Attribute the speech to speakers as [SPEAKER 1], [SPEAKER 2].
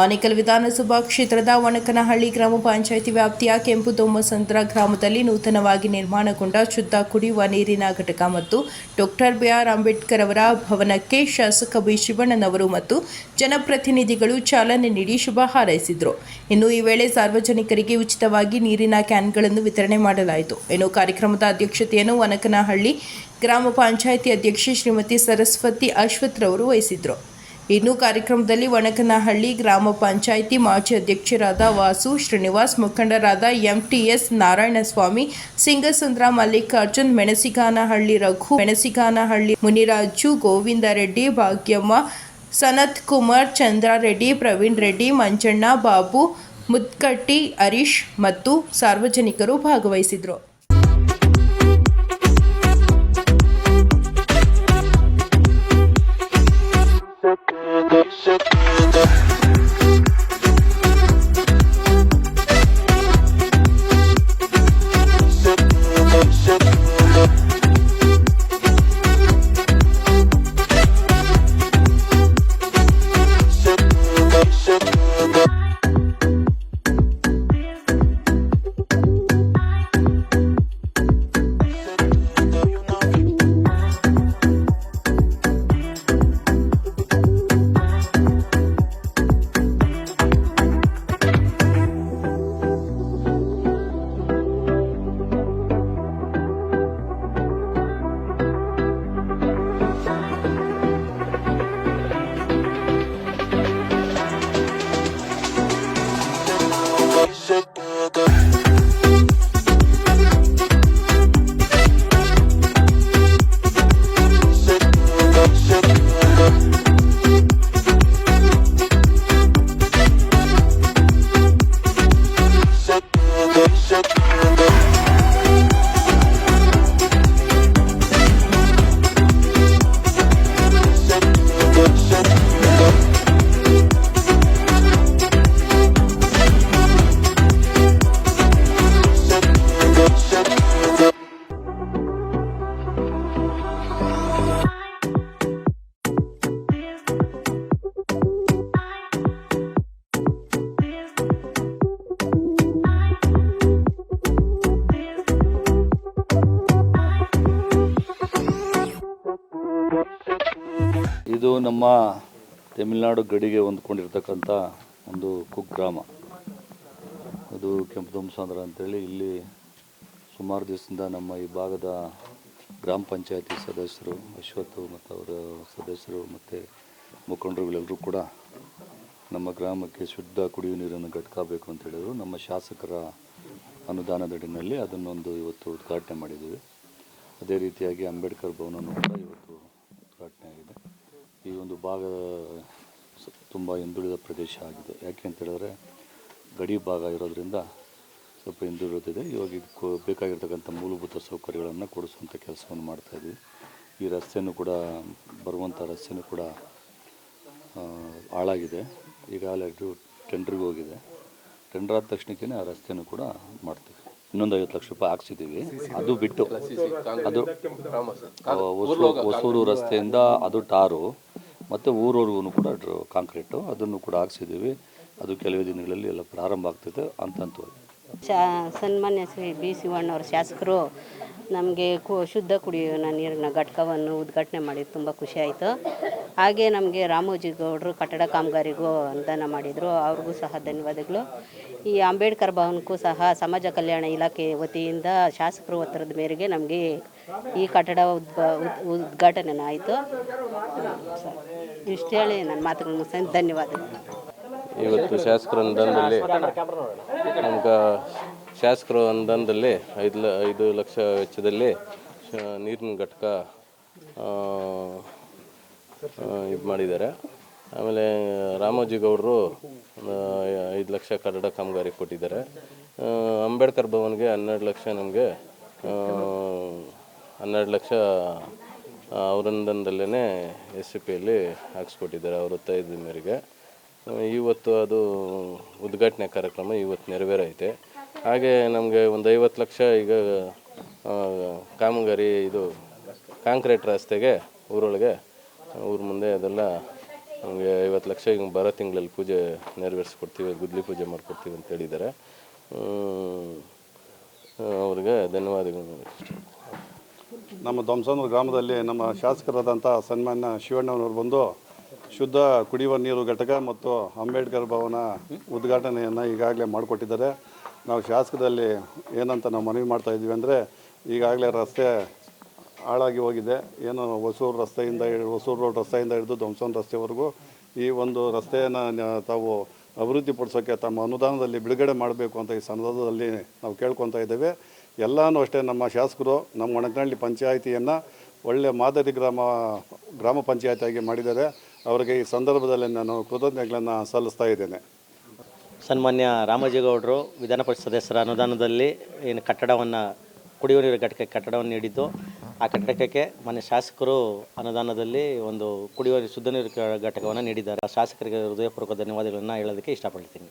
[SPEAKER 1] ಆನೇಕಲ್ ವಿಧಾನಸಭಾ ಕ್ಷೇತ್ರದ ಒಣಕನಹಳ್ಳಿ ಗ್ರಾಮ ಪಂಚಾಯಿತಿ ವ್ಯಾಪ್ತಿಯ ಕೆಂಪು ದೊಮ್ಮಸಂದ್ರ ಗ್ರಾಮದಲ್ಲಿ ನೂತನವಾಗಿ ನಿರ್ಮಾಣಗೊಂಡ ಶುದ್ಧ ಕುಡಿಯುವ ನೀರಿನ ಘಟಕ ಮತ್ತು ಡಾಕ್ಟರ್ ಬಿಆರ್ ಅಂಬೇಡ್ಕರ್ ಅವರ ಭವನಕ್ಕೆ ಶಾಸಕ ಬಿ ಶಿವಣ್ಣನವರು ಮತ್ತು ಜನಪ್ರತಿನಿಧಿಗಳು ಚಾಲನೆ ನೀಡಿ ಶುಭ ಹಾರೈಸಿದರು. ಇನ್ನು ಈ ವೇಳೆ ಸಾರ್ವಜನಿಕರಿಗೆ ಉಚಿತವಾಗಿ ನೀರಿನ ಕ್ಯಾನ್ಗಳನ್ನು ವಿತರಣೆ ಮಾಡಲಾಯಿತು. ಇನ್ನು ಕಾರ್ಯಕ್ರಮದ ಅಧ್ಯಕ್ಷತೆಯನ್ನು ವನಕನಹಳ್ಳಿ ಗ್ರಾಮ ಪಂಚಾಯಿತಿ ಅಧ್ಯಕ್ಷೆ ಶ್ರೀಮತಿ ಸರಸ್ವತಿ ಅಶ್ವಥ್ರವರು ವಹಿಸಿದರು ವಹಿಸಿದ್ರು. ಇನ್ನು ಕಾರ್ಯಕ್ರಮದಲ್ಲಿ ವಣಕನಹಳ್ಳಿ ಗ್ರಾಮ ಪಂಚಾಯಿತಿ ಮಾಜಿ ಅಧ್ಯಕ್ಷರಾದ ವಾಸು, ಶ್ರೀನಿವಾಸ್ ಮುಖಂಡರಾದ ಎಂಟಿಎಸ್ ನಾರಾಯಣಸ್ವಾಮಿ, ಸಿಂಗಸುಂದ್ರ ಮಲ್ಲಿಕಾರ್ಜುನ್ ಮೆಣಸಿಗಾನಹಳ್ಳಿ ರಘು ಮೆಣಸಿಗಾನಹಳ್ಳಿ ಮುನಿರಾಜು ಗೋವಿಂದ ರೆಡ್ಡಿ ಭಾಗ್ಯಮ್ಮ ಸನತ್ ಕುಮಾರ್ ಚಂದ್ರಾರೆಡ್ಡಿ, ಪ್ರವೀಣ್ ರೆಡ್ಡಿ, ಮಂಜಣ್ಣ, ಬಾಬು, ಮುದ್ಕಟ್ಟಿ, ಹರೀಶ್ ಮತ್ತು ಸಾರ್ವಜನಿಕರು ಭಾಗವಹಿಸಿದರು. Thank you. Thank you.
[SPEAKER 2] ಇದು ನಮ್ಮ ತಮಿಳುನಾಡು ಗಡಿಗೆ ಹೊಂದ್ಕೊಂಡಿರ್ತಕ್ಕಂಥ ಒಂದು ಕುಗ್ರಾಮ. ಅದು ಕೆಂಪು ಅಂತ ಅಂತೇಳಿ ಇಲ್ಲಿ ಸುಮಾರು ದಿವಸದಿಂದ ನಮ್ಮ ಈ ಭಾಗದ ಗ್ರಾಮ ಪಂಚಾಯತಿ ಸದಸ್ಯರು ಅಶ್ವತ್ತು ಮತ್ತು ಅವರ ಸದಸ್ಯರು ಮತ್ತು ಮುಖಂಡರುಗಳೆಲ್ಲರೂ ಕೂಡ ನಮ್ಮ ಗ್ರಾಮಕ್ಕೆ ಶುದ್ಧ ಕುಡಿಯುವ ನೀರನ್ನು ಘಟ್ಕಬೇಕು ಅಂತ ಹೇಳಿದರು. ನಮ್ಮ ಶಾಸಕರ ಅನುದಾನದಡಿನಲ್ಲಿ ಅದನ್ನೊಂದು ಇವತ್ತು ಉದ್ಘಾಟನೆ ಮಾಡಿದ್ದೀವಿ. ಅದೇ ರೀತಿಯಾಗಿ ಅಂಬೇಡ್ಕರ್ ಭವನನ್ನು ಕೂಡ ಇವತ್ತು ಈ ಒಂದು ಭಾಗ ತುಂಬ ಹಿಂದುಳಿದ ಪ್ರದೇಶ ಆಗಿದೆ. ಯಾಕೆ ಅಂತ ಹೇಳಿದ್ರೆ ಗಡಿ ಭಾಗ ಇರೋದ್ರಿಂದ ಸ್ವಲ್ಪ ಹಿಂದುಳಿದಿದೆ. ಇವಾಗ ಇದಕ್ಕೂ ಬೇಕಾಗಿರ್ತಕ್ಕಂಥ ಮೂಲಭೂತ ಸೌಕರ್ಯಗಳನ್ನು ಕೊಡಿಸುವಂಥ ಕೆಲಸವನ್ನು ಮಾಡ್ತಾಯಿದ್ವಿ ಈ ರಸ್ತೆಯೂ ಕೂಡ ಬರುವಂಥ ರಸ್ತೆಯೂ ಕೂಡ ಹಾಳಾಗಿದೆ. ಈಗಾಗಲೇ ಟೆಂಡ್ರಿಗೆ ಹೋಗಿದೆ. ಟೆಂಡರ್ ಆದ ತಕ್ಷಣಕ್ಕೆ ಆ ರಸ್ತೆಯೂ ಕೂಡ ಮಾಡ್ತೀವಿ. ಇನ್ನೊಂದು ಐವತ್ತು ಲಕ್ಷ ರೂಪಾಯಿ ಹಾಕ್ಸಿದ್ದೀವಿ. ಅದು ಬಿಟ್ಟು ಅದು ಹೊಸೂರು ರಸ್ತೆಯಿಂದ ಅದು ಟಾರು. ಮತ್ತು ಊರವ್ರಿಗೂ ಕೂಡ ಕಾಂಕ್ರೀಟು ಅದನ್ನು ಕೂಡ ಹಾಕ್ಸಿದ್ದೀವಿ. ಅದು ಕೆಲವೇ ದಿನಗಳಲ್ಲಿ ಎಲ್ಲ ಪ್ರಾರಂಭ ಆಗ್ತದೆ ಅಂತಂತ
[SPEAKER 3] ಶಾ, ಸನ್ಮಾನ್ಯ ಶ್ರೀ ಬಿ ಸಿ ಶಿವಣ್ಣವ್ರ ಶಾಸಕರು ನಮಗೆ ಕು, ಶುದ್ಧ ಕುಡಿಯುವ ನೀರಿನ ಘಟಕವನ್ನು ಉದ್ಘಾಟನೆ ಮಾಡಿದ್ದು ತುಂಬ ಖುಷಿ ಆಯಿತು. ಹಾಗೆ ನಮಗೆ ರಾಮೋಜಿ ಗೌಡರು ಕಟ್ಟಡ ಕಾಮಗಾರಿಗೂ ಅನುದಾನ ಮಾಡಿದರು. ಅವ್ರಿಗೂ ಸಹ ಧನ್ಯವಾದಗಳು. ಈ ಅಂಬೇಡ್ಕರ್ ಭವನಕ್ಕೂ ಸಹ ಸಮಾಜ ಕಲ್ಯಾಣ ಇಲಾಖೆ ವತಿಯಿಂದ ಶಾಸಕರು ಒತ್ತರದ ಮೇರೆಗೆ ನಮಗೆ ಈ ಕಟ್ಟಡ ಉದ್ಘ ಉದ್- ಉದ್ಘಾಟನೆ ಆಯಿತು. ಇಷ್ಟು ಹೇಳಿ ನನ್ನ ಮಾತುಗಳು ಮುಗಿಸ್ತೇನೆ. ಧನ್ಯವಾದಗಳು.
[SPEAKER 4] ಇವತ್ತು ಶಾಸಕರ ಅನುದಾನದಲ್ಲಿ ನಮ್ಗೆ ಶಾಸಕರ ಅನುದಾನದಲ್ಲಿ ಐದು ಐದು ಲಕ್ಷ ವೆಚ್ಚದಲ್ಲಿ ನೀರಿನ ಘಟಕ ಇದು ಮಾಡಿದ್ದಾರೆ. ಆಮೇಲೆ ರಾಮೋಜಿ ಗೌಡರು ಐದು ಲಕ್ಷ ಕಟ್ಟಡ ಕಾಮಗಾರಿ ಕೊಟ್ಟಿದ್ದಾರೆ. ಅಂಬೇಡ್ಕರ್ ಭವನ್ಗೆ ಹನ್ನೆರಡು ಲಕ್ಷ ನಮಗೆ ಹನ್ನೆರಡು ಲಕ್ಷ ಅವರಂದನದಲ್ಲೇ ಎಸ್ ಸಿ ಪಿಯಲ್ಲಿ ಹಾಕ್ಸ್ಕೊಟ್ಟಿದ್ದಾರೆ ಅವ್ರ ಒತ್ತಾಯದ ಮೇರೆಗೆ. ಇವತ್ತು ಅದು ಉದ್ಘಾಟನೆ ಕಾರ್ಯಕ್ರಮ ಇವತ್ತು ನೆರವೇರೈತೆ. ಹಾಗೆ ನಮಗೆ ಒಂದು ಐವತ್ತು ಲಕ್ಷ ಈಗ ಕಾಮಗಾರಿ ಇದು ಕಾಂಕ್ರೀಟ್ ರಸ್ತೆಗೆ, ಊರೊಳಗೆ ಊರ ಮುಂದೆ ಅದೆಲ್ಲ ನಮಗೆ ಐವತ್ತು ಲಕ್ಷ ಹಿಂಗೆ ಬರೋ ತಿಂಗಳಲ್ಲಿ ಪೂಜೆ ನೆರವೇರಿಸ್ಕೊಡ್ತೀವಿ, ಗುದ್ಲಿ ಪೂಜೆ ಮಾಡಿಕೊಡ್ತೀವಿ ಅಂತ ಹೇಳಿದ್ದಾರೆ ಅವ್ರಿಗೆ ಧನ್ಯವಾದಗಳು
[SPEAKER 5] ನಮ್ಮ ಧ್ವಂಸನೂರು ಗ್ರಾಮದಲ್ಲಿ ನಮ್ಮ ಶಾಸಕರಾದಂಥ ಸನ್ಮಾನ್ಯ ಶಿವಣ್ಣನವರು ಬಂದು ಶುದ್ಧ ಕುಡಿಯುವ ನೀರು ಘಟಕ ಮತ್ತು ಅಂಬೇಡ್ಕರ್ ಭವನ ಉದ್ಘಾಟನೆಯನ್ನು ಈಗಾಗಲೇ ಮಾಡಿಕೊಟ್ಟಿದ್ದಾರೆ. ನಾವು ಶಾಸಕದಲ್ಲಿ ಏನಂತ ನಾವು ಮನವಿ ಮಾಡ್ತಾ ಇದ್ವಿ ಅಂದರೆ ಈಗಾಗಲೇ ರಸ್ತೆ ಹಾಳಾಗಿ ಹೋಗಿದೆ. ಏನು ಹೊಸೂರು ರಸ್ತೆಯಿಂದ ಹೊಸೂರು ರೋಡ್ ರಸ್ತೆಯಿಂದ ಹಿಡಿದು ಧ್ವಂಸನ ರಸ್ತೆವರೆಗೂ ಈ ಒಂದು ರಸ್ತೆಯನ್ನು ತಾವು ಅಭಿವೃದ್ಧಿಪಡಿಸೋಕ್ಕೆ ತಮ್ಮ ಅನುದಾನದಲ್ಲಿ ಬಿಡುಗಡೆ ಮಾಡಬೇಕು ಅಂತ ಈ ಸಂದರ್ಭದಲ್ಲಿ ನಾವು ಕೇಳ್ಕೊತಾ ಇದ್ದೇವೆ. ಎಲ್ಲನೂ ಅಷ್ಟೇ ನಮ್ಮ ಶಾಸಕರು, ನಮ್ಮ ಒಣಕನಹಳ್ಳಿ ಪಂಚಾಯಿತಿಯನ್ನು ಒಳ್ಳೆಯ ಮಾದರಿ ಗ್ರಾಮ ಗ್ರಾಮ ಪಂಚಾಯತಿಯಾಗಿ ಮಾಡಿದ್ದಾರೆ. ಅವರಿಗೆ ಈ ಸಂದರ್ಭದಲ್ಲಿ ನಾನು ಕೃತಜ್ಞತೆಗಳನ್ನು ಸಲ್ಲಿಸ್ತಾ ಇದ್ದೇನೆ.
[SPEAKER 6] ಸನ್ಮಾನ್ಯ ರಾಮಜೇಗೌಡರು, ವಿಧಾನ ಪರಿಷತ್ ಸದಸ್ಯರ ಅನುದಾನದಲ್ಲಿ ಏನು ಕಟ್ಟಡವನ್ನು, ಕುಡಿಯುವ ನೀರು ಘಟಕಕ್ಕೆ ಕಟ್ಟಡವನ್ನು ನೀಡಿದ್ದು ಆ ಘಟಕಕ್ಕೆ ಮನೆ ಶಾಸಕರು ಅನುದಾನದಲ್ಲಿ ಒಂದು ಕುಡಿಯುವ ಶುದ್ಧ ನೀರು ಘಟಕವನ್ನು ನೀಡಿದ್ದಾರೆ. ಆ ಶಾಸಕರಿಗೆ ಹೃದಯಪೂರ್ವಕ ಧನ್ಯವಾದಗಳನ್ನು ಹೇಳೋದಕ್ಕೆ ಇಷ್ಟಪಡ್ತೀನಿ.